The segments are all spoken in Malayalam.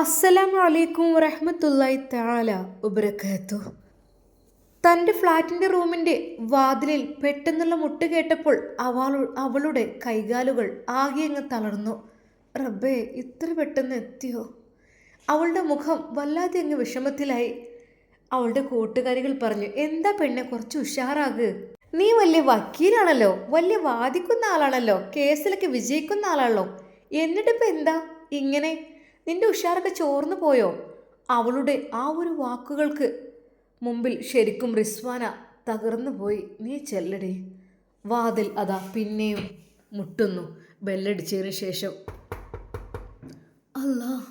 അസ്സലാമു വലൈക്കും വറഹമത്തല്ലായി താല വബറകാത്തു. തന്റെ ഫ്ലാറ്റിന്റെ റൂമിന്റെ വാതിലിൽ പെട്ടെന്നുള്ള മുട്ട് കേട്ടപ്പോൾ അവൾ അവളുടെ കൈകാലുകൾ ആകെ അങ്ങ് തളർന്നു. റബ്ബേ ഇത്ര പെട്ടെന്ന് എത്തിയോ? അവളുടെ മുഖം വല്ലാതെ അങ്ങ് വിഷമത്തിലായി. അവളുടെ കൂട്ടുകാരികൾ പറഞ്ഞു എന്താ പെണ്ണെ കുറച്ച് ഉഷാറാക്. നീ വലിയ വക്കീലാണല്ലോ വലിയ വാദിക്കുന്ന ആളാണല്ലോ കേസിലൊക്കെ വിജയിക്കുന്ന ആളാണല്ലോ. എന്നിട്ടിപ്പോൾ എന്താ? ഇങ്ങനെ നിന്റെ ഉഷാറൊക്കെ ചോർന്നു പോയോ? അവളുടെ ആ ഒരു വാക്കുകൾക്ക് മുമ്പിൽ ശരിക്കും റിസ്വാന തകർന്നു പോയി. നീ ചെല്ലടി. വാതിൽ അതാ പിന്നെയും മുട്ടുന്നു. ബെല്ലടിച്ചതിന് ശേഷം. അല്ലാ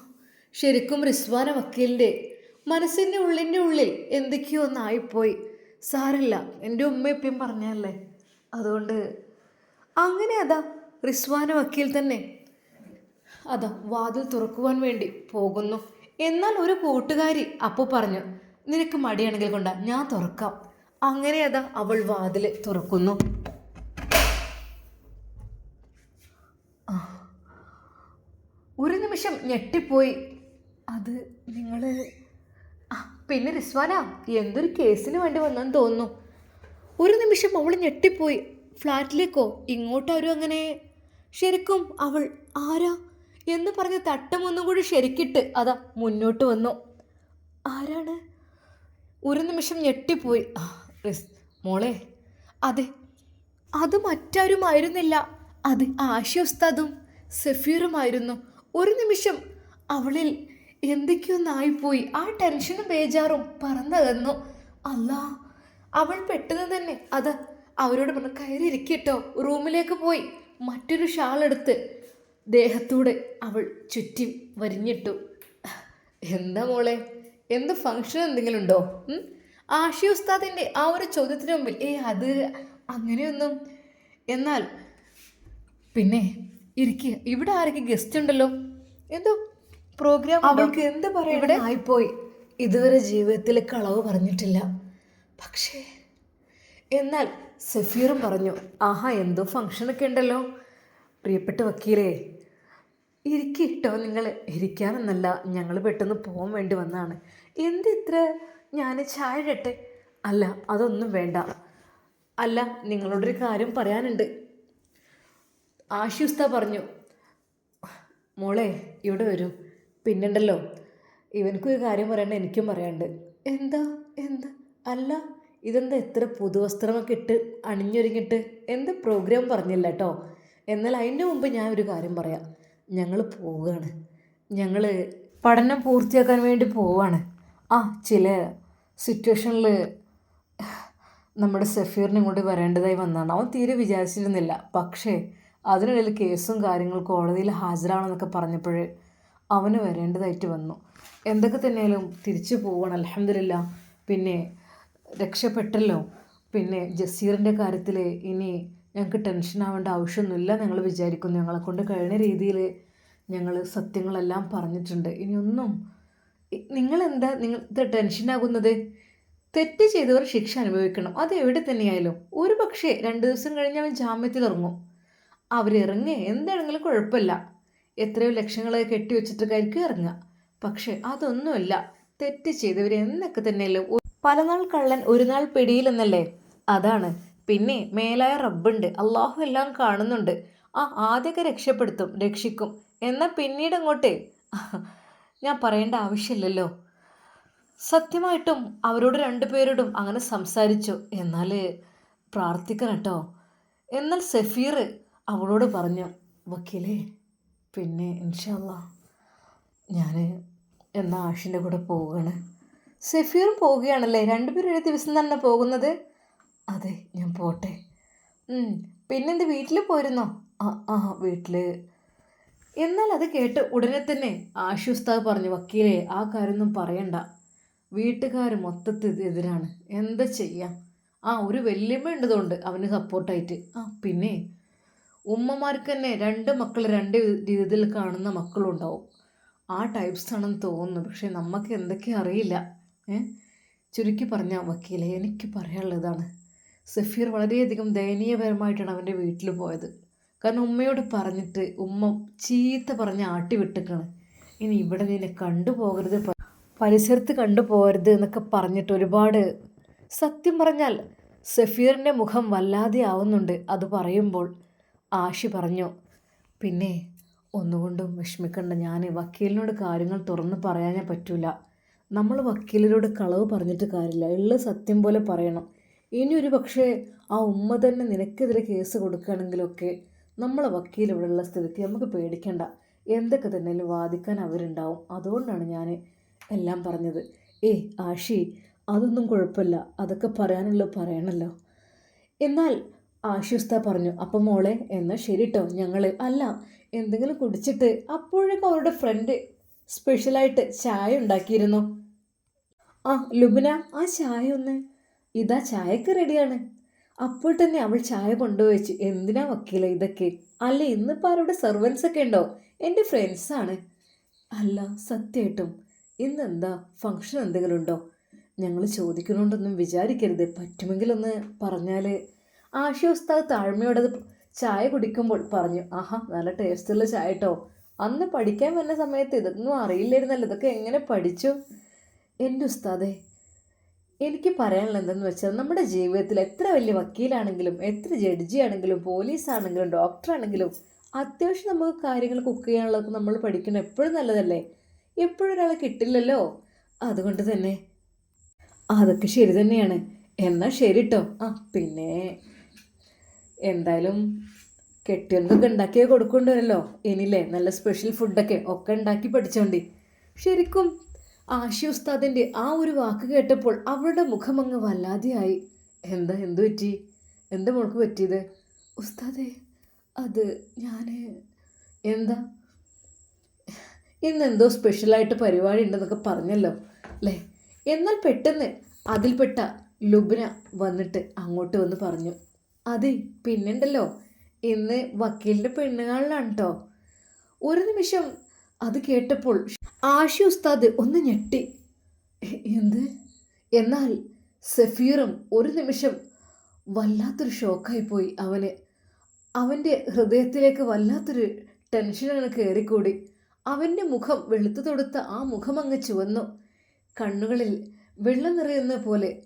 ശരിക്കും റിസ്വാന വക്കീലിന്റെ മനസ്സിന്റെ ഉള്ളിന്റെ ഉള്ളിൽ എന്തൊക്കെയോ ഒന്നായിപ്പോയി. സാരല്ല എന്റെ ഉമ്മയപ്പയും പറഞ്ഞല്ലേ അതുകൊണ്ട് അങ്ങനെ അതാ റിസ്വാന വക്കീൽ തന്നെ അതാ വാതിൽ തുറക്കുവാൻ വേണ്ടി പോകുന്നു. എന്നാൽ ഒരു കൂട്ടുകാരി അപ്പു പറഞ്ഞു നിനക്ക് മടിയാണെങ്കിൽ കൊണ്ട ഞാൻ തുറക്കാം. അങ്ങനെ അതാ അവൾ വാതിൽ തുറക്കുന്നു. ഒരു നിമിഷം ഞെട്ടിപ്പോയി. അത് നിങ്ങൾ പിന്നെ റിസ്വാന എന്തൊരു കേസിന് വേണ്ടി വന്നെന്ന് തോന്നുന്നു. ഒരു നിമിഷം അവൾ ഞെട്ടിപ്പോയി. ഫ്ലാറ്റിലേക്കോ? ഇങ്ങോട്ടാരും അങ്ങനെ? ശരിക്കും അവൾ ആരാ? എന്ന് പറഞ്ഞ് തട്ടമൊന്നും കൂടി ശരിക്കിട്ട് അതാ മുന്നോട്ട് വന്നു. ആരാണ്? ഒരു നിമിഷം ഞെട്ടിപ്പോയി. മോളെ. അതെ അത് മറ്റാരും മറ്റാരുമായിരുന്നില്ല. അത് ആശി ഉസ്താദും സഫീറുമായിരുന്നു. ഒരു നിമിഷം അവളിൽ എന്തൊക്കെയൊന്നായിപ്പോയി ആ ടെൻഷനും ബേജാറും പറന്നകന്നു അല്ല അവൾ പെട്ടെന്ന് തന്നെ അത് അവരോട് പറഞ്ഞു കയറിയിരിക്കട്ടോ റൂമിലേക്ക് പോയി. മറ്റൊരു ഷാൾ എടുത്ത് ദേഹത്തൂടെ അവൾ ചുറ്റി വരിഞ്ഞിട്ടു. എന്താ മോളെ? എന്ത് ഫങ്ഷൻ എന്തെങ്കിലും ഉണ്ടോ? ആഷി ഉസ്താദിന്റെ ആ ഒരു ചോദ്യത്തിന് മുമ്പിൽ ഏ അത് അങ്ങനെയൊന്നും. എന്നാൽ പിന്നെ ഇരിക്കുക ഇവിടെ ആരൊക്കെ ഗസ്റ്റ് ഉണ്ടല്ലോ? എന്തോ പ്രോഗ്രാം അവൾക്ക് എന്ത് പറയാം ഇവിടെ? ആയിപ്പോയി. ഇതുവരെ ജീവിതത്തിൽ കളവ് പറഞ്ഞിട്ടില്ല. പക്ഷേ എന്നാൽ സഫീറും പറഞ്ഞു ആഹാ എന്തോ ഫങ്ഷനൊക്കെ ഉണ്ടല്ലോ. പ്രിയപ്പെട്ട വക്കീലേ ഇരിക്കിട്ടോ നിങ്ങൾ ഇരിക്കാനൊന്നല്ല ഞങ്ങൾ പെട്ടെന്ന് പോകാൻ വേണ്ടി വന്നതാണ് എന്ത് ഇത്ര ഞാൻ ചായ ഇടട്ടെ അല്ല അതൊന്നും വേണ്ട. അല്ല നിങ്ങളോടൊരു കാര്യം പറയാനുണ്ട്. ആശുസ്ത പറഞ്ഞു മോളെ ഇവിടെ വരൂ. പിന്നുണ്ടല്ലോ ഇവനക്കൊരു കാര്യം പറയണ്ട എനിക്കും പറയാണ്ട് എന്താ? എന്താ? അല്ല ഇതെന്താ എത്ര പുതുവസ്ത്രമൊക്കെ ഇട്ട് അണിഞ്ഞൊരുങ്ങിട്ട്? എന്ത് പ്രോഗ്രാം പറഞ്ഞില്ല കേട്ടോ എന്നാൽ അതിന്റെ മുമ്പ് ഞാൻ ഒരു കാര്യം പറയാം. ഞങ്ങൾ പോവുകയാണ് ഞങ്ങൾ പഠനം പൂർത്തിയാക്കാൻ വേണ്ടി പോവുകയാണ് ആ ചില സിറ്റുവേഷനിൽ നമ്മുടെ സഫീറിനും കൂടി വരേണ്ടതായി വന്നതാണ്. അവൻ തീരെ വിചാരിച്ചിരുന്നില്ല. പക്ഷേ അതിനിടയിൽ കേസും കാര്യങ്ങളും കോടതിയിൽ ഹാജരാണെന്നൊക്കെ പറഞ്ഞപ്പോൾ അവന് വരേണ്ടതായിട്ട് വന്നു. എന്തൊക്കെ തന്നെയാലും തിരിച്ചു പോവാണ് അലഹമില്ല പിന്നെ രക്ഷപ്പെട്ടല്ലോ. പിന്നെ ജസീറിന്റെ കാര്യത്തിൽ ഇനി ഞങ്ങൾക്ക് ടെൻഷൻ ആവേണ്ട ആവശ്യമൊന്നുമില്ല ഞങ്ങൾ വിചാരിക്കുന്നു ഞങ്ങളെ കൊണ്ട് കഴിയുന്ന രീതിയിൽ ഞങ്ങൾ സത്യങ്ങളെല്ലാം പറഞ്ഞിട്ടുണ്ട്. ഇനിയൊന്നും നിങ്ങളെന്താ നിങ്ങൾ ടെൻഷനാകുന്നത് തെറ്റ് ചെയ്തവർ ശിക്ഷ അനുഭവിക്കണം. അത് എവിടെ തന്നെയായാലും. ഒരു പക്ഷേ രണ്ട് ദിവസം കഴിഞ്ഞ് അവൻ ജാമ്യത്തിൽ ഇറങ്ങും. അവരിറങ്ങി എന്താണെങ്കിലും കുഴപ്പമില്ല. എത്രയോ ലക്ഷങ്ങൾ കെട്ടി വെച്ചിട്ടൊക്കെയായിരിക്കും ഇറങ്ങുക. പക്ഷേ അതൊന്നുമല്ല. തെറ്റ് ചെയ്തവർ എന്നൊക്കെ തന്നെയല്ലോ? പലനാൾ കള്ളൻ ഒരു നാൾ പിടിയിലെന്നല്ലേ? അതാണ്. പിന്നെ മേലായ റബ്ബുണ്ട്. അള്ളാഹു എല്ലാം കാണുന്നുണ്ട്. ആ ആദ്യമൊക്കെ രക്ഷപ്പെടുത്തും രക്ഷിക്കും. എന്നാൽ പിന്നീട് അങ്ങോട്ടേ ഞാൻ പറയേണ്ട ആവശ്യമില്ലല്ലോ. സത്യമായിട്ടും അവരോട് രണ്ടുപേരോടും അങ്ങനെ സംസാരിച്ചു. എന്നാൽ പ്രാർത്ഥിക്കണം കേട്ടോ. എന്നാൽ സഫീർ അവളോട് പറഞ്ഞു വക്കീലേ പിന്നെ ഇൻഷാല്ല ഞാൻ എന്നാ ആഷിന്റെ കൂടെ പോവുകയാണ്. സഫീറും പോവുകയാണല്ലേ? രണ്ടുപേരും ഒരു ദിവസം തന്നെ പോകുന്നത്? അതെ ഞാൻ പോട്ടെ. പിന്നെന്ത് വീട്ടിൽ പോയിരുന്നോ? ആ ആ വീട്ടിൽ എന്നാൽ അത് കേട്ട് ഉടനെ തന്നെ ആശ്വസ്താവ് പറഞ്ഞു വക്കീലെ ആ കാര്യമൊന്നും പറയണ്ട. വീട്ടുകാർ മൊത്തത്തിൽ എതിരാണ്. എന്താ ചെയ്യാം? ആ ഒരു വല്യമ്മ ഉണ്ടതുകൊണ്ട് അവന് സപ്പോർട്ടായിട്ട്. ആ പിന്നെ? ഉമ്മമാർക്ക് തന്നെ രണ്ട് മക്കൾ രണ്ട് രീതിയിൽ കാണുന്ന മക്കളുണ്ടാവും. ആ ടൈപ്സ് ആണെന്ന് തോന്നുന്നു പക്ഷേ നമുക്ക് എന്തൊക്കെ അറിയില്ല. ഏ? ചുരുക്കി പറഞ്ഞാൽ വക്കീലെ എനിക്ക് പറയാനുള്ളതാണ്. സഫീർ വളരെയധികം ദയനീയപരമായിട്ടാണ് അവന്റെ വീട്ടിൽ പോയത്. കാരണം ഉമ്മയോട് പറഞ്ഞിട്ട് ഉമ്മ ചീത്ത പറഞ്ഞ് ആട്ടി വിട്ടിക്കാണ് ഇനി ഇവിടെ നിന്നെ കണ്ടുപോകരുത് പരിസരത്ത് കണ്ടുപോകരുത് എന്നൊക്കെ പറഞ്ഞിട്ട് ഒരുപാട് സത്യം പറഞ്ഞാൽ സഫീറിന്റെ മുഖം വല്ലാതെ ആവുന്നുണ്ട് അത് പറയുമ്പോൾ ആഷി പറഞ്ഞു പിന്നെ ഒന്നുകൊണ്ടും വിഷമിക്കണ്ട ഞാൻ വക്കീലിനോട് കാര്യങ്ങൾ തുറന്ന് പറയാനേ പറ്റൂല. നമ്മൾ വക്കീലിനോട് കളവ് പറഞ്ഞിട്ട് കാര്യമില്ല. ഉള്ള സത്യം പോലെ പറയണം. ഇനി ഒരു പക്ഷേ ആ ഉമ്മ തന്നെ നിനക്കെതിരെ കേസ് കൊടുക്കുകയാണെങ്കിലൊക്കെ നമ്മളെ ഉള്ള സ്ഥിതിക്ക് നമുക്ക് പേടിക്കണ്ട. എന്തൊക്കെ തന്നെ വാദിക്കാൻ അവരുണ്ടാവും. അതുകൊണ്ടാണ് ഞാൻ എല്ലാം പറഞ്ഞത്. ഏയ് ആഷി അതൊന്നും കുഴപ്പമില്ല. അതൊക്കെ പറയാനുള്ളത് പറയണല്ലോ. എന്നാൽ ആശ്വസ്ത പറഞ്ഞു അപ്പം മോളെ എന്നാൽ ശരി കേട്ടോ ഞങ്ങൾ അല്ല എന്തെങ്കിലും കുടിച്ചിട്ട് അപ്പോഴേക്കും അവരുടെ ഫ്രണ്ട് സ്പെഷ്യലായിട്ട് ചായ ഉണ്ടാക്കിയിരുന്നു? ആ ലുബിന ആ ചായ ഒന്ന് ഇതാ ചായക്ക് റെഡിയാണ്. അപ്പോൾ തന്നെ അവൾ ചായ കൊണ്ടുവച്ചു എന്തിനാ വക്കീല ഇതൊക്കെ? അല്ല ഇന്നിപ്പോൾ ആരുടെ സെർവൻസ് ഒക്കെ ഉണ്ടോ? എന്റെ ഫ്രണ്ട്സാണ് അല്ല സത്യമായിട്ടും ഇന്നെന്താ? ഫങ്ഷൻ എന്തെങ്കിലും ഉണ്ടോ? ഞങ്ങൾ ചോദിക്കുന്നുണ്ടൊന്നും വിചാരിക്കരുത്. പറ്റുമെങ്കിലൊന്ന് പറഞ്ഞാൽ ആശയോസ്താവ് താഴ്മയോടെ ചായ കുടിക്കുമ്പോൾ പറഞ്ഞു ആഹാ നല്ല ടേസ്റ്റുള്ള ചായ കേട്ടോ അന്ന് പഠിക്കാൻ വന്ന സമയത്ത് ഇതൊന്നും അറിയില്ലായിരുന്നല്ലോ. ഇതൊക്കെ എങ്ങനെ പഠിച്ചു? എന്റെ ഉസ്താദേ എനിക്ക് പറയാനുള്ള എന്തെന്ന് വെച്ചാൽ നമ്മുടെ ജീവിതത്തിൽ എത്ര വലിയ വക്കീലാണെങ്കിലും എത്ര ജഡ്ജി ആണെങ്കിലും പോലീസ് ആണെങ്കിലും ഡോക്ടർ ആണെങ്കിലും അത്യാവശ്യം നമുക്ക് കാര്യങ്ങൾ കുക്ക് ചെയ്യാനുള്ളതൊക്കെ നമ്മൾ പഠിക്കണം. എപ്പോഴും നല്ലതല്ലേ? എപ്പോഴും ഒരാളെ കിട്ടില്ലല്ലോ? അതുകൊണ്ട് തന്നെ. അതൊക്കെ ശരി തന്നെയാണ്. എന്നാൽ ശരി കേട്ടോ ആ പിന്നെ എന്തായാലും കെട്ടിയവർക്കൊക്കെ ഉണ്ടാക്കിയേ കൊടുക്കൊണ്ടുവരല്ലോ ഇനിയില്ലേ നല്ല സ്പെഷ്യൽ ഫുഡൊക്കെ ഒക്കെ ഉണ്ടാക്കി പഠിച്ചോണ്ടി. ശരിക്കും ആശി ഉസ്താദിന്റെ ആ ഒരു വാക്ക് കേട്ടപ്പോൾ അവളുടെ മുഖം അങ്ങ് വല്ലാതെയായി. എന്താ എന്തു പറ്റി? എന്താ മോൾക്ക് പറ്റിയത്? ഉസ്താദേ അത് ഞാൻ എന്താ? ഇന്നെന്തോ സ്പെഷ്യലായിട്ട് പരിപാടി ഉണ്ടെന്നൊക്കെ പറഞ്ഞല്ലോ അല്ലേ? എന്നാൽ പെട്ടെന്ന് അതിൽപ്പെട്ട ലുബ്ന വന്നിട്ട് അങ്ങോട്ട് വന്ന് പറഞ്ഞു അതെ പിന്നുണ്ടല്ലോ ഇന്ന് വക്കീലിന്റെ പെണ്ണുകാളിലാണ് കേട്ടോ ഒരു നിമിഷം അത് കേട്ടപ്പോൾ ആഷി ഉസ്താദ് ഒന്ന് ഞെട്ടി. എന്ത്? എന്നാൽ സഫീറും ഒരു നിമിഷം വല്ലാത്തൊരു ഷോക്കായി പോയി അവന്. അവന്റെ ഹൃദയത്തിലേക്ക് വല്ലാത്തൊരു ടെൻഷൻ അങ്ങ് കയറിക്കൂടി അവന്റെ മുഖം വെളുത്തു തൊടുത്ത ആ മുഖം അങ്ങ് ചുവന്നു. കണ്ണുകളിൽ വെള്ളം നിറയുന്ന പോലെ.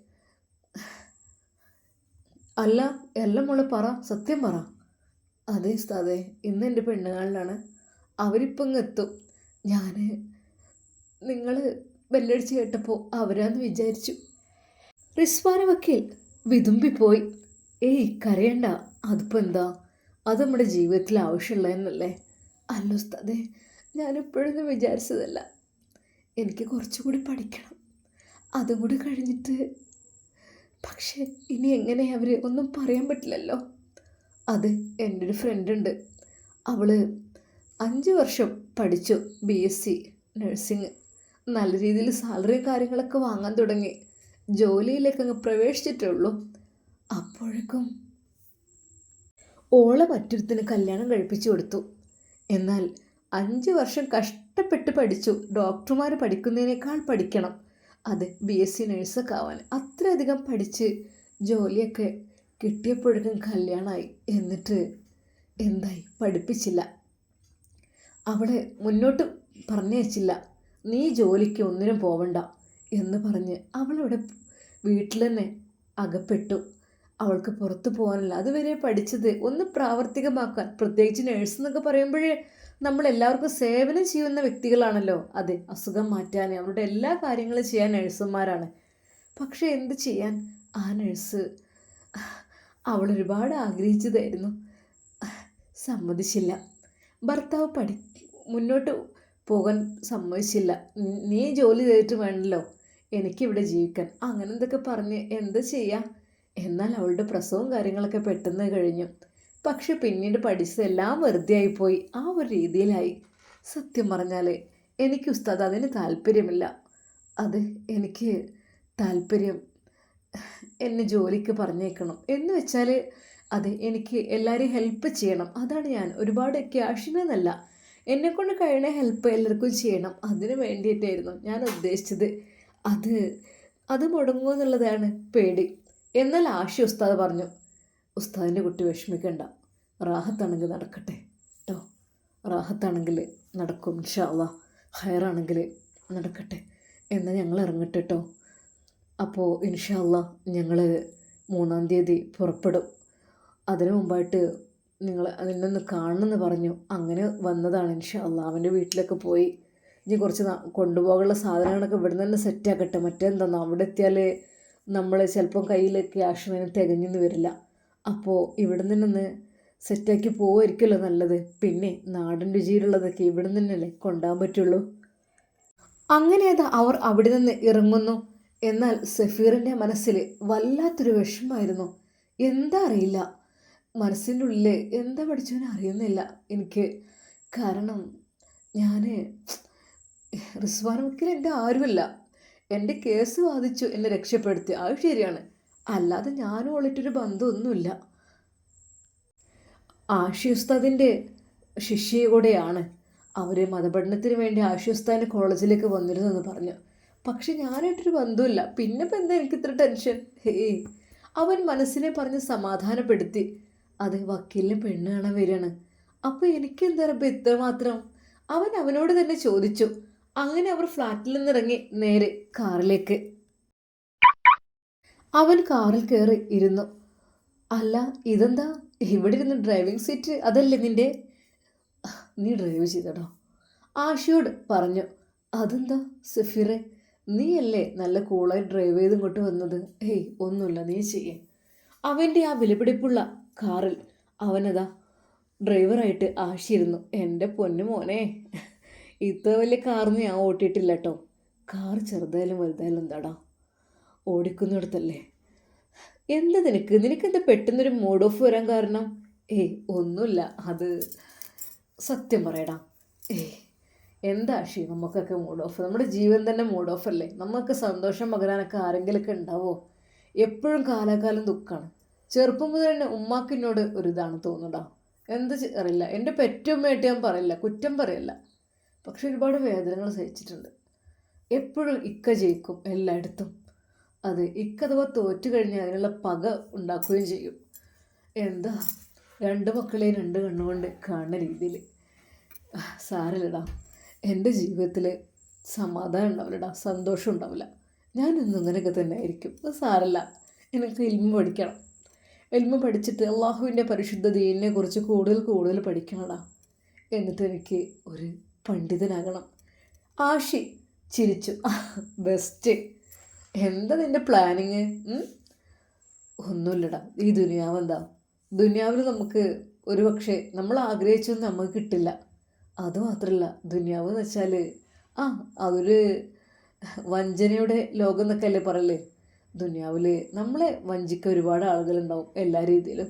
അല്ല എല്ലാം മോളെ പറ സത്യം പറ. അതെ ഉസ്താദേ ഇന്ന് എന്റെ പെണ്ണുകാളിലാണ്. അവരിപ്പം അങ്ങ് എത്തും. ഞാൻ നിങ്ങൾ ബെല്ലടിച്ച് കേട്ടപ്പോൾ അവരാന്ന് വിചാരിച്ചു. റിസ്വാന വക്കീൽ വിതുമ്പിപ്പോയി ഏയ് കരയണ്ട. അതിപ്പോൾ എന്താ? അത് നമ്മുടെ ജീവിതത്തിൽ ആവശ്യമുള്ളതെന്നല്ലേ? അല്ല ഉസ്താദേ ഞാനിപ്പോഴൊന്നും വിചാരിച്ചതല്ല. എനിക്ക് കുറച്ചുകൂടി പഠിക്കണം. അതും കൂടി കഴിഞ്ഞിട്ട് പക്ഷേ ഇനി എങ്ങനെ അവർ ഒന്നും പറയാൻ പറ്റില്ലല്ലോ? അത് എന്റെ ഒരു ഫ്രണ്ടുണ്ട്. അവൾ അഞ്ച് വർഷം പഠിച്ചു ബി എസ് സി നഴ്സിംഗ്. നല്ല രീതിയിൽ സാലറി കാര്യങ്ങളൊക്കെ വാങ്ങാൻ തുടങ്ങി. ജോലിയിലേക്ക് അങ്ങ് പ്രവേശിച്ചിട്ടേ ഉള്ളൂ അപ്പോഴേക്കും ഓളെ മറ്റൊരുത്തിന് കല്യാണം കഴിപ്പിച്ചു കൊടുത്തു. എന്നാൽ അഞ്ച് വർഷം കഷ്ടപ്പെട്ട് പഠിച്ചു. ഡോക്ടർമാർ പഠിക്കുന്നതിനേക്കാൾ പഠിക്കണം. അത് ബി എസ് സി നഴ്സൊക്കെ ആവാൻ അത്രയധികം പഠിച്ച് ജോലിയൊക്കെ കിട്ടിയപ്പോഴേക്കും കല്യാണമായി എന്നിട്ട് എന്തായി? പഠിപ്പിച്ചില്ല. അവളെ മുന്നോട്ട് പറഞ്ഞയച്ചില്ല. നീ ജോലിക്ക് ഒന്നിനും പോവണ്ട എന്ന് പറഞ്ഞ് അവളവിടെ വീട്ടിൽ തന്നെ അകപ്പെട്ടു. അവൾക്ക് പുറത്തു പോകാനല്ല. അതുവരെ പഠിച്ചത് ഒന്ന് പ്രാവർത്തികമാക്കാൻ. പ്രത്യേകിച്ച് നേഴ്സ് എന്നൊക്കെ പറയുമ്പോഴേ നമ്മൾ എല്ലാവർക്കും സേവനം ചെയ്യുന്ന വ്യക്തികളാണല്ലോ. അതെ അസുഖം മാറ്റാൻ അവരുടെ എല്ലാ കാര്യങ്ങളും ചെയ്യാൻ നഴ്സുമാരാണ് പക്ഷേ എന്ത് ചെയ്യാൻ? ആ നഴ്സ് അവൾ ഒരുപാട് ആഗ്രഹിച്ചതായിരുന്നു. സമ്മതിച്ചില്ല. ഭർത്താവ് പഠി മുന്നോട്ട് പോകാൻ സമ്മതിച്ചില്ല. "നീ- ജോലി ചെയ്തിട്ട് വേണമല്ലോ എനിക്കിവിടെ ജീവിക്കാൻ. അങ്ങനെ എന്തൊക്കെ പറഞ്ഞ് എന്ത് ചെയ്യാം? എന്നാൽ അവളുടെ പ്രസവവും കാര്യങ്ങളൊക്കെ പെട്ടെന്ന് കഴിഞ്ഞു. പക്ഷെ പിന്നീട് പഠിച്ചതെല്ലാം വെറുതെ ആയിപ്പോയി ആ ഒരു രീതിയിലായി. സത്യം പറഞ്ഞാൽ എനിക്ക് ഉസ്താദ് അതിന് താല്പര്യമില്ല. അത് എനിക്ക് താല്പര്യം എന്നെ ജോലിക്ക് പറഞ്ഞേക്കണം. എന്ന് വെച്ചാൽ അതെ എനിക്ക് എല്ലാവരെയും ഹെൽപ്പ് ചെയ്യണം. അതാണ് ഞാൻ. ഒരുപാട് ക്യാഷിനെന്നല്ല എന്നെക്കൊണ്ട് കഴിയുന്ന ഹെൽപ്പ് എല്ലാവർക്കും ചെയ്യണം. അതിന് വേണ്ടിയിട്ടായിരുന്നു ഞാൻ ഉദ്ദേശിച്ചത്. അത് അത് മുടങ്ങുമോ എന്നുള്ളതാണ് പേടി. എന്നാൽ ആഷി ഉസ്താദ് പറഞ്ഞു ഉസ്താദിന്റെ കുട്ടി വിഷമിക്കണ്ട. റാഹത്താണെങ്കിൽ നടക്കട്ടെ കേട്ടോ റാഹത്താണെങ്കിൽ നടക്കും അള്ളാ ഹയറാണെങ്കിൽ നടക്കട്ടെ. എന്നാൽ ഞങ്ങൾ ഇറങ്ങട്ടെ കേട്ടോ അപ്പോൾ ഇൻഷാല്ല ഞങ്ങൾ മൂന്നാം തീയതി പുറപ്പെടും. അതിനു മുമ്പായിട്ട് നിങ്ങൾ നിന്നൊന്ന് കാണണമെന്ന് പറഞ്ഞു. അങ്ങനെ വന്നതാണ് ഇൻഷാല്ല അവന്റെ വീട്ടിലൊക്കെ പോയി. ഇനി കുറച്ച് കൊണ്ടുപോകാനുള്ള സാധനങ്ങളൊക്കെ ഇവിടെ നിന്ന് തന്നെ സെറ്റാക്കട്ടെ മറ്റെന്താ അവിടെ എത്തിയാൽ നമ്മൾ ചിലപ്പം കയ്യിൽ ക്യാഷ് വേണം തികഞ്ഞെന്ന് വരില്ല. അപ്പോൾ ഇവിടെ നിന്നൊന്ന് സെറ്റാക്കി പോവായിരിക്കുമല്ലോ നല്ലത്. പിന്നെ നാടൻ രുചിയിലുള്ളതൊക്കെ ഇവിടെ നിന്നല്ലേ കൊണ്ടുപോകാൻ പറ്റുള്ളൂ. അങ്ങനെ അത് അവർ അവിടെ നിന്ന് ഇറങ്ങുന്നു. എന്നാൽ സഫീറിന്റെ മനസ്സിൽ വല്ലാത്തൊരു വിഷമായിരുന്നു എന്താ അറിയില്ല. മനസ്സിന്റെ ഉള്ളിൽ എന്താ പഠിച്ചവനെ അറിയുന്നില്ല എനിക്ക്. കാരണം ഞാൻ റിസ്വാൻ വക്കീൽ എന്റെ ആരുമല്ല. എന്റെ കേസ് വാദിച്ചു എന്നെ രക്ഷപ്പെടുത്തി. അത് ശരിയാണ്. അല്ലാതെ ഞാനും ഓളിട്ടൊരു ബന്ധമൊന്നുമില്ല. ആഷി ഉസ്താദിന്റെ ശിഷ്യ കൂടെയാണ്. അവർ മതപഠനത്തിന് വേണ്ടി ആഷി ഉസ്താദിന്റെ കോളേജിലേക്ക് വന്നിരുന്നെന്ന് പറഞ്ഞു. പക്ഷെ ഞാനായിട്ടൊരു ബന്ധമില്ല പിന്നെ ഇപ്പം എന്താ എനിക്ക് ഇത്ര ടെൻഷൻ? ഹേയ് അവൻ മനസ്സിനെ പറഞ്ഞ് സമാധാനപ്പെടുത്തി. അത് വക്കീലിന് പെണ്ണ് കാണാൻ വരികയാണ്? അപ്പോൾ എനിക്കെന്താ റബ്ബ് ഇത്രമാത്രം. അവൻ അവനോട് തന്നെ ചോദിച്ചു. അങ്ങനെ അവർ ഫ്ലാറ്റിൽ നിന്നിറങ്ങി നേരെ കാറിലേക്ക്. അവൻ കാറിൽ കയറി ഇരുന്നു. അല്ല ഇതെന്താ? ഇവിടെ ഇരുന്ന് ഡ്രൈവിംഗ് സീറ്റ് അതല്ലേ നിന്റെ? നീ ഡ്രൈവ് ചെയ്തടോ. ആഷിയോട് പറഞ്ഞു. അതെന്താ സഫീറെ? നീയല്ലേ നല്ല കൂളായി ഡ്രൈവ് ചെയ്ത് ഇങ്ങോട്ട് വന്നത്? ഹേയ് ഒന്നുമില്ല നീ ചെയ്യേ. അവന്റെ ആ വിലപിടിപ്പുള്ള കാറിൽ. അവനതാ ഡ്രൈവറായിട്ട് ആശിയിരുന്നു എന്റെ പൊന്നു മോനെ ഇത്ര വലിയ കാറിന് ഞാൻ ഓട്ടിയിട്ടില്ല കേട്ടോ കാർ ചെറുതായാലും വലുതായാലും എന്താടാ? ഓടിക്കുന്നിടത്തല്ലേ? എന്താ നിനക്ക്? നിനക്ക് എന്താ പെട്ടെന്നൊരു മൂഡ് ഓഫ് വരാൻ കാരണം? ഏയ് ഒന്നുമില്ല. അത് സത്യം പറയടാ. ഏയ് എന്താ ഷീ നമുക്കൊക്കെ മൂഡ് ഓഫ് നമ്മുടെ ജീവൻ തന്നെ മൂഡ് ഓഫ് അല്ലേ? നമുക്ക് സന്തോഷം പകരാനൊക്കെ ആരെങ്കിലുമൊക്കെ ഉണ്ടാവോ? എപ്പോഴും കാലാകാലം ദുഃഖമാണ് ചെറുപ്പം മുതൽ തന്നെ ഉമ്മാക്കിനോട് ഒരു ഇതാണ് തോന്നുടാ എന്ത് അറിയില്ല. എന്റെ പെറ്റുമ്മയായിട്ട് ഞാൻ പറയില്ല. കുറ്റം പറയില്ല. പക്ഷെ ഒരുപാട് വേദനകൾ സഹിച്ചിട്ടുണ്ട്. എപ്പോഴും ഇക്ക ജയിക്കും എല്ലായിടത്തും. അത് ഇക്ക അഥവാ തോറ്റു കഴിഞ്ഞാൽ അതിനുള്ള പക ഉണ്ടാക്കുകയും ചെയ്യും. എന്താ? രണ്ട് മക്കളെ രണ്ട് കണ്ണുകൊണ്ട് കാണുന്ന രീതിയിൽ. സാരല്ലടാ. എന്റെ ജീവിതത്തിൽ സമാധാനം ഉണ്ടാവില്ലടാ. സന്തോഷം ഉണ്ടാവില്ല. ഞാനിന്നും ഇങ്ങനെയൊക്കെ തന്നെ ആയിരിക്കും. അത് സാരല്ല. എനിക്ക് ഫിലിം പഠിക്കണം. ഇൽമ പഠിച്ചിട്ട് അള്ളാഹുവിന്റെ പരിശുദ്ധ ദീനിനെ കുറിച്ച് കൂടുതൽ കൂടുതൽ പഠിക്കണടാ. എന്നിട്ട് എനിക്ക് ഒരു പണ്ഡിതനാകണം. ആഷി ചിരിച്ചു. ബെസ്റ്റ്. എന്താ നിന്റെ പ്ലാനിങ്? ഒന്നുമില്ലടാ. ഈ ദുനിയാവ് എന്താ? ദുനിയാവിൽ നമുക്ക് ഒരു പക്ഷേ നമ്മൾ ആഗ്രഹിച്ചൊന്നും നമുക്ക് കിട്ടില്ല. അതുമാത്രമല്ല ദുനിയാവ് എന്ന് വെച്ചാൽ ആ അതൊരു വഞ്ചനയുടെ ലോകം എന്നൊക്കെ അല്ലേ പറയല്ലേ ദുനിയാവിൽ നമ്മളെ വഞ്ചിക്ക ഒരുപാട് ആളുകളുണ്ടാവും എല്ലാ രീതിയിലും.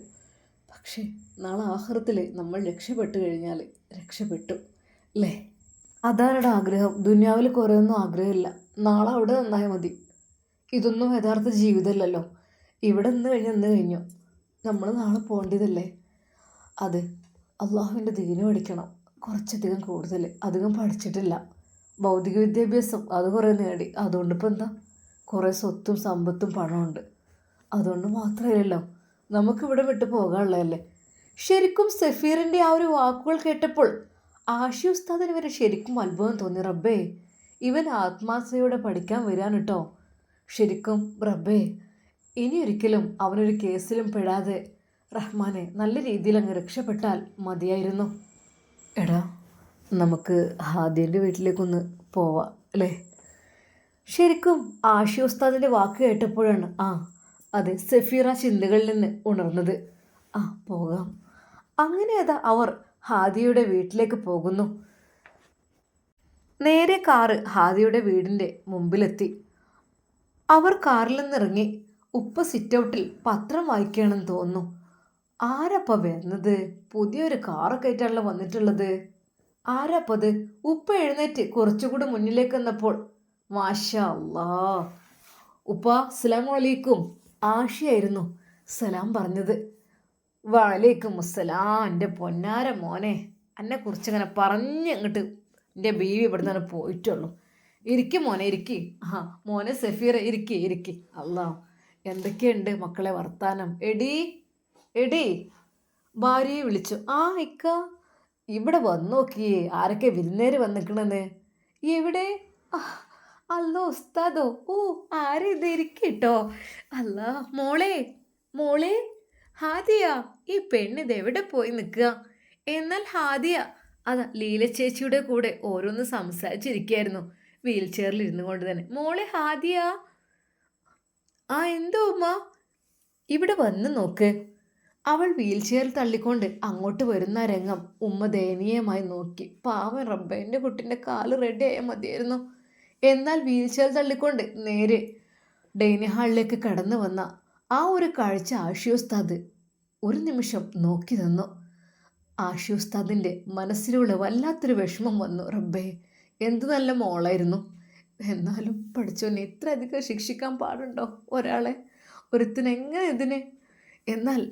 പക്ഷേ നാളെ ആഹ്റത്തിൽ നമ്മൾ രക്ഷപ്പെട്ടു കഴിഞ്ഞാൽ രക്ഷപ്പെട്ടു അല്ലേ അതാരുടെ ആഗ്രഹം. ദുനിയാവിൽ കുറേ ഒന്നും ആഗ്രഹമില്ല. നാളെ അവിടെ നന്നായാൽ മതി. ഇതൊന്നും യഥാർത്ഥ ജീവിതമല്ലല്ലോ. ഇവിടെ നിന്ന് കഴിഞ്ഞ് നിന്ന് കഴിഞ്ഞു. നമ്മൾ നാളെ പോകേണ്ടതല്ലേ? അത് അള്ളാഹുവിന്റെ ദീന് പഠിക്കണം. കുറച്ചധികം കൂടുതൽ അധികം പഠിച്ചിട്ടില്ല. ഭൗതിക വിദ്യാഭ്യാസം അത് കുറേ നേടി. അതുകൊണ്ടിപ്പോൾ എന്താ കുറേ സ്വത്തും സമ്പത്തും പണമുണ്ട്. അതുകൊണ്ട് മാത്രമല്ലല്ലോ നമുക്കിവിടെ വിട്ടു പോകാനുള്ളതല്ലേ? ശരിക്കും സഫീറിന്റെ ആ ഒരു വാക്കുകൾ കേട്ടപ്പോൾ ആഷി ഉസ്താദിന് വരെ ശരിക്കും അത്ഭുതം തോന്നി. റബ്ബേ ഇവൻ ആത്മാർത്ഥതയോടെ പഠിക്കാൻ വരാൻ കേട്ടോ ശരിക്കും റബ്ബേ ഇനി ഒരിക്കലും അവനൊരു കേസിലും പെടാതെ റഹ്മാനെ നല്ല രീതിയിൽ അങ്ങ് രക്ഷപ്പെട്ടാൽ മതിയായിരുന്നു. എടാ നമുക്ക് ഹാദിയന്റെ വീട്ടിലേക്കൊന്ന് പോവാം അല്ലേ? ശരിക്കും ആഷി ഉസ്താദിന്റെ വാക്ക് കേട്ടപ്പോഴാണ് ആ അതെ സഫീറ ചിന്തകളിൽ നിന്ന് ഉണർന്നത്. ആ പോകാം. അങ്ങനെ അതാ അവർ ഹാദിയുടെ വീട്ടിലേക്ക് പോകുന്നു. നേരെ കാറ് ഹാദിയുടെ വീടിന്റെ മുമ്പിലെത്തി. അവർ കാറിൽ നിന്നിറങ്ങി ഉപ്പ സിറ്റൗട്ടിൽ പത്രം വായിക്കുകയാണെന്ന് തോന്നുന്നു. ആരപ്പ വരുന്നത്? പുതിയൊരു കാറൊക്കെ ആയിട്ടാണല്ലോ വന്നിട്ടുള്ളത്. ആരപ്പത് ഉപ്പ എഴുന്നേറ്റ് കുറച്ചുകൂടി മുന്നിലേക്ക് വന്നപ്പോൾ മാഷാ അല്ലാ ഉപ്പ സലാം വലൈക്കും ആഷിയായിരുന്നു സലാം പറഞ്ഞത്. വലൈക്കും അസ്സലാം എന്റെ പൊന്നാര മോനെ എന്നെ കുറിച്ച് ഇങ്ങനെ പറഞ്ഞ് അങ്ങോട്ട് എന്റെ ബീവി ഇവിടെ നിന്ന് പോയിട്ടുള്ളൂ. ഇരിക്കും മോനെ ഇരിക്കി. ആ മോനെ സഫീർ ഇരിക്കി ഇരിക്കി. അല്ലാ എന്തൊക്കെയുണ്ട് മക്കളെ വർത്താനം? എടി എടി ഭാര്യയെ വിളിച്ചു. ആ ഇക്ക ഇവിടെ വന്നു നോക്കിയേ ആരൊക്കെ വിരുന്നേര് വന്നിക്കണെന്ന്? എവിടെ? ആ, അല്ലോ ഉസ്താദോ ഓ ആരും ഇതിരിക്കട്ടോ അല്ല മോളെ മോളെ ഹാദിയ ഈ പെണ്ണിത് എവിടെ പോയി നിൽക്കുക? എന്നാൽ ഹാദിയ അതാ ലീല ചേച്ചിയുടെ കൂടെ ഓരോന്ന് സംസാരിച്ചിരിക്കുകയായിരുന്നു. വീൽ ചെയറിൽ ഇരുന്നു കൊണ്ട് തന്നെ. മോളെ ഹാദിയ. ആ എന്തോ ഉമ്മ? ഇവിടെ വന്ന് നോക്ക്. അവൾ വീൽ ചെയറിൽ തള്ളിക്കൊണ്ട് അങ്ങോട്ട് വരുന്ന രംഗം ഉമ്മ ദയനീയമായി നോക്കി. പാവൻ റബ്ബ എന്റെ കുട്ടിന്റെ കാൽ റെഡി ആയാൽ മതിയായിരുന്നു. എന്നാൽ വീൽചെയർ തള്ളിക്കൊണ്ട് നേരെ ഡൈനിങ് ഹാളിലേക്ക് കടന്നു വന്ന ആ ഒരു കാഴ്ച ആഷിയോസ്താദ് ഒരു നിമിഷം നോക്കി നിന്നു. ആഷിയോസ്താദിന്റെ മനസ്സിലുള്ള വല്ലാത്തൊരു വിഷമം വന്നു. റബ്ബേ എന്ത് നല്ല മോളായിരുന്നു. എന്നാലും പഠിച്ചോനെ ഇത്ര അധികം ശിക്ഷിക്കാൻ പാടുണ്ടോ ഒരാളെ? ഒരുത്തിനെങ്ങനെ ഇതിനെ? എന്നാൽ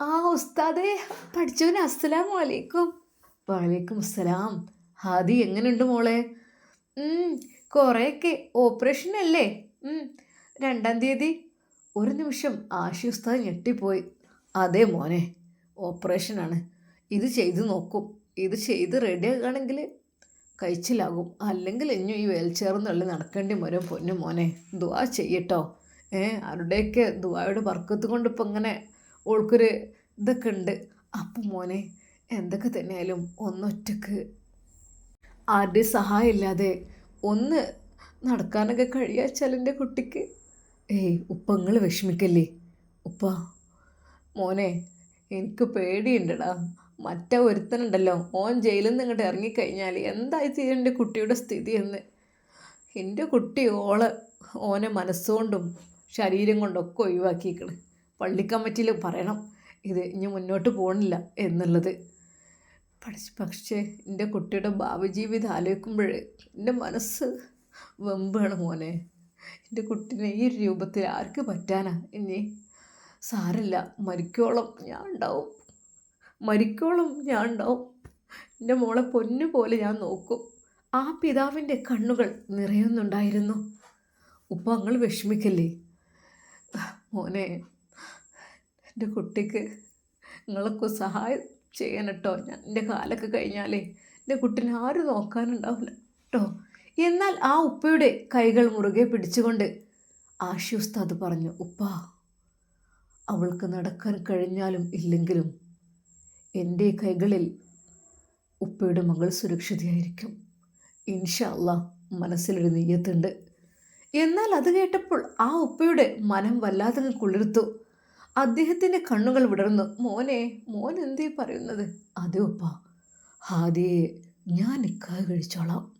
ആ ഉസ്താദേ പഠിച്ചോനെ അസ്സലാം അലൈക്കും. വലൈക്കും അസ്സലാം. ഹാദി എങ്ങനെയുണ്ട് മോളെ? കുറേയൊക്കെ ഓപ്പറേഷൻ അല്ലേ? രണ്ടാം തീയതി ഒരു നിമിഷം ആശുസ്ത ഞെട്ടിപ്പോയി. അതേ മോനെ ഓപ്പറേഷനാണ് ഇത് ചെയ്ത് നോക്കും. ഇത് ചെയ്ത് റെഡി ആകുകയാണെങ്കിൽ കഴിച്ചിലാകും. അല്ലെങ്കിൽ ഇനി ഈ വേൽച്ചേർന്നുള്ളി നടക്കേണ്ടി വരും പൊന്നു മോനെ. ദുവാ ചെയ്യട്ടോ. ഏ ആരുടെയൊക്കെ ദുവായുടെ വർക്കത്ത് കൊണ്ട് ഇപ്പം ഇങ്ങനെ ഓൾക്കൊരു ഇതൊക്കെ ഉണ്ട്. അപ്പം മോനെ എന്തൊക്കെ തന്നെയായാലും ഒന്നൊറ്റക്ക് ആരുടെയും സഹായം ഇല്ലാതെ ഒന്ന് നടക്കാനൊക്കെ കഴിയാച്ചാൽ എന്റെ കുട്ടിക്ക്? ഏയ് ഉപ്പ നിങ്ങൾ വിഷമിക്കല്ലേ? ഉപ്പ മോനെ എനിക്ക് പേടിയുണ്ടടാ. മറ്റേ ഒരുത്തനുണ്ടല്ലോ ഓൻ ജയിലിൽ നിന്ന് ഇങ്ങോട്ട് ഇറങ്ങിക്കഴിഞ്ഞാൽ എന്തായി തീരും എന്റെ കുട്ടിയുടെ സ്ഥിതി എന്ന്? എന്റെ കുട്ടി ഓൾ ഓനെ മനസ്സുകൊണ്ടും ശരീരം കൊണ്ടൊക്കെ ഒഴിവാക്കിയിരിക്കണ് പള്ളിക്കമ്മറ്റിയിൽ പറയണം ഇത് ഇനി മുന്നോട്ട് പോകണില്ല എന്നുള്ളത്. പഠിച്ച് പക്ഷേ എന്റെ കുട്ടിയുടെ ഭാവി ജീവിതം ആലോചിക്കുമ്പോൾ എന്റെ മനസ്സ് വെമ്പാണ് മോനെ. എന്റെ കുട്ടീനെ ഈ രൂപത്തിൽ ആർക്ക് പറ്റാനാ? ഇനി സാരല്ല മരിക്കോളം ഞാൻ ഉണ്ടാവും. മരിക്കോളം ഞാൻ ഉണ്ടാവും. എന്റെ മോളെ പൊന്നു പോലെ ഞാൻ നോക്കും. ആ പിതാവിന്റെ കണ്ണുകൾ നിറയുന്നുണ്ടായിരുന്നു. ഉപ്പ അങ്ങൾ വിഷമിക്കല്ലേ? മോനെ എന്റെ കുട്ടിക്ക് നിങ്ങളൊക്കെ സഹായം ചെയ്യാൻ കേട്ടോ ഞാൻ എന്റെ കാലൊക്കെ കഴിഞ്ഞാലേ എന്റെ കുട്ടീനെ ആരും നോക്കാനുണ്ടാവില്ല കേട്ടോ എന്നാൽ ആ ഉപ്പയുടെ കൈകൾ മുറുകെ പിടിച്ചുകൊണ്ട് ആഷി ഉസ്താദ് പറഞ്ഞു ഉപ്പ അവൾക്ക് നടക്കാൻ കഴിഞ്ഞാലും ഇല്ലെങ്കിലും എന്റെ കൈകളിൽ ഉപ്പയുടെ മകൾ സുരക്ഷിതയായിരിക്കും. ഇൻഷാ അല്ലാ മനസ്സിലൊരു നെയ്യത്തുണ്ട്. എന്നാൽ അത് കേട്ടപ്പോൾ ആ ഉപ്പയുടെ മനം വല്ലാതെ കുളിർത്തു. അദ്ദേഹത്തിന്റെ കണ്ണുകൾ വിടർന്നു. മോനെ മോൻ എന്തേ പറയുന്നത്? അതെ ഉപ്പ. ഹാദിയെ ഞാൻ നിക്കാഹ് കഴിച്ചോളാം.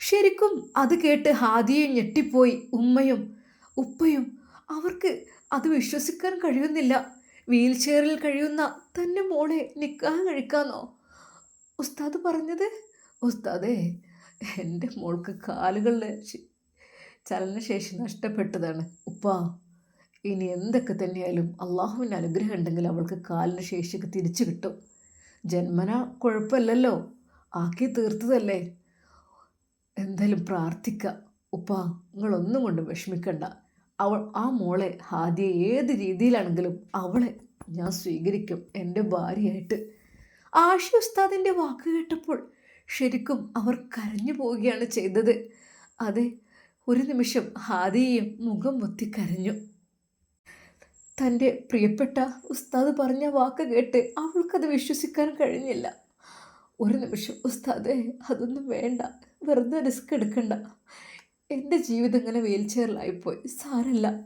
ശരിക്കും അത് കേട്ട് ഹാദിയെ ഞെട്ടിപ്പോയി. ഉമ്മയും ഉപ്പയും അവർക്ക് അത് വിശ്വസിക്കാൻ കഴിയുന്നില്ല. വീൽ ചെയറിൽ കഴിയുന്ന തന്നെ മോളെ നിക്കാഹ് കഴിക്കാന്നോ? ഉസ്താദ് പറഞ്ഞത് ഉസ്താദേ എന്റെ മോൾക്ക് കാലുകളിൽ ചലനശേഷി നഷ്ടപ്പെട്ടതാണ്. ഉപ്പ ഇനി എന്തൊക്കെ തന്നെയായാലും അള്ളാഹുവിന്റെ അനുഗ്രഹം ഉണ്ടെങ്കിൽ അവൾക്ക് കാലിന് ശേഷിക്ക് തിരിച്ചു കിട്ടും. ജന്മന കുഴപ്പമില്ലല്ലോ. ആക്കി തീർത്തതല്ലേ? എന്തായാലും പ്രാർത്ഥിക്കുക ഉപ്പ നിങ്ങളൊന്നും കൊണ്ടും വിഷമിക്കണ്ട. അവൾ ആ മോളെ ആദ്യ ഏത് രീതിയിലാണെങ്കിലും അവളെ ഞാൻ സ്വീകരിക്കും എന്റെ ഭാര്യയായിട്ട്. ആഷി ഉസ്താദിന്റെ വാക്ക് കേട്ടപ്പോൾ ശരിക്കും അവർ കരഞ്ഞു പോവുകയാണ് ചെയ്തത്. അതെ ഒരു നിമിഷം ഹാദിയെയും മുഖം പൊത്തി കരഞ്ഞു. തന്റെ പ്രിയപ്പെട്ട ഉസ്താദ് പറഞ്ഞ വാക്ക് കേട്ട് അവൾക്കത് വിശ്വസിക്കാൻ കഴിഞ്ഞില്ല. ഒരു നിമിഷം ഉസ്താദേ അതൊന്നും വേണ്ട. വെറുതെ റിസ്ക് എടുക്കണ്ട. എന്റെ ജീവിതം ഇങ്ങനെ വീൽ ചെയറിലായിപ്പോയി സാരല്ല.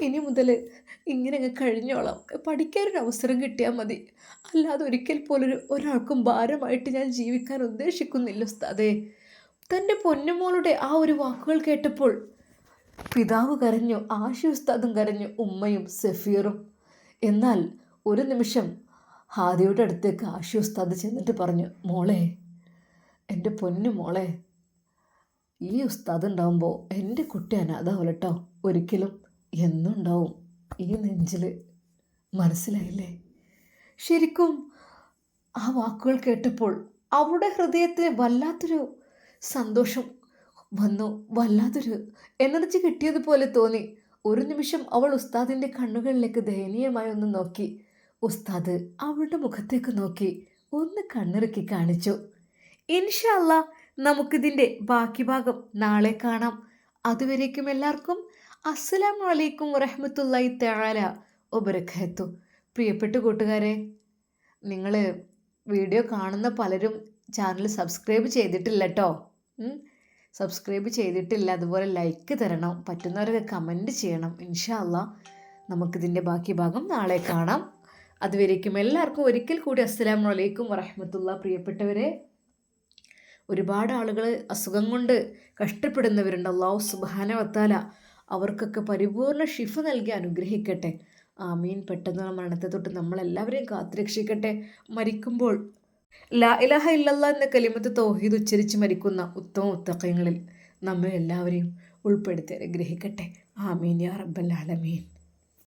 ഇനി മുതൽ ഇങ്ങനെ കഴിഞ്ഞോളാം. പഠിക്കാനൊരു അവസരം കിട്ടിയാൽ മതി. അല്ലാതെ ഒരിക്കൽ പോലൊരു ഒരാൾക്കും ഭാരമായിട്ട് ഞാൻ ജീവിക്കാൻ ഉദ്ദേശിക്കുന്നില്ല ഉസ്താദേ. തന്റെ പൊന്നുമോളുടെ ആ ഒരു വാക്കുകൾ കേട്ടപ്പോൾ പിതാവ് കരഞ്ഞു ആശു ഉസ്താദും കരഞ്ഞു ഉമ്മയും സഫീറും എന്നാൽ ഒരു നിമിഷം ഹാദിയുടെ അടുത്തേക്ക് ആശു ഉസ്താദ് ചെന്നിട്ട് പറഞ്ഞു മോളെ എന്റെ പൊന്നു മോളെ ഈ ഉസ്താദ് ഉണ്ടാവുമ്പോൾ എന്റെ കുട്ടി അനാഥാവലട്ടോ ഒരിക്കലും എന്നുണ്ടാവും ഈ നെഞ്ചിൽ മനസ്സിലായില്ലേ? ശരിക്കും ആ വാക്കുകൾ കേട്ടപ്പോൾ അവളുടെ ഹൃദയത്തിന് വല്ലാത്തൊരു സന്തോഷം വന്നു. വല്ലാതൊരു എനർജി കിട്ടിയതുപോലെ തോന്നി. ഒരു നിമിഷം അവൾ ഉസ്താദിന്റെ കണ്ണുകളിലേക്ക് ദയനീയമായി ഒന്ന് നോക്കി. ഉസ്താദ് അവളുടെ മുഖത്തേക്ക് നോക്കി. ഒന്ന് കണ്ണിറുക്കി കാണിച്ചു. ഇൻഷല്ല നമുക്കിതിന്റെ ബാക്കി ഭാഗം നാളെ കാണാം. അതുവരേക്കും എല്ലാവർക്കും അസ്സലാമു വലൈക്കും വറഹമത്തല്ലായി തആല ഒബരക്കാത്തു പ്രിയപ്പെട്ട കൂട്ടുകാരെ നിങ്ങൾ വീഡിയോ കാണുന്ന പലരും ചാനൽ സബ്സ്ക്രൈബ് ചെയ്തിട്ടില്ല കേട്ടോ സബ്സ്ക്രൈബ് ചെയ്തിട്ടില്ല അതുപോലെ ലൈക്ക് തരണം. പറ്റുന്നവരൊക്കെ കമന്റ് ചെയ്യണം. ഇൻഷാല്ല നമുക്കിതിന്റെ ബാക്കി ഭാഗം നാളെ കാണാം. അതുവരേക്കും എല്ലാവർക്കും ഒരിക്കൽ കൂടി അസ്സലാമു അലൈക്കും വറഹമത്തുള്ള. പ്രിയപ്പെട്ടവരെ ഒരുപാട് ആളുകൾ അസുഖം കൊണ്ട് കഷ്ടപ്പെടുന്നവരുണ്ട്. അള്ളാഹു സുബാന വത്താല അവർക്കൊക്കെ പരിപൂർണ ഷിഫ നൽകി അനുഗ്രഹിക്കട്ടെ. ആമീൻ. പെട്ടെന്നുള്ള മരണത്തെ തൊട്ട് നമ്മളെല്ലാവരെയും കാത്തുരക്ഷിക്കട്ടെ. മരിക്കുമ്പോൾ ലാ ഇലാഹ ഇല്ലല്ലാ എന്ന കലിമത്ത് തോഹീദ് ഉച്ചരിച്ച് മരിക്കുന്ന ഉത്തമ ഉത്തക്കങ്ങളിൽ നമ്മെ എല്ലാവരെയും ഉൾപ്പെടുത്തി അനുഗ്രഹിക്കട്ടെ. ആമീൻ യാ റബ്ബൽ ആലമീൻ.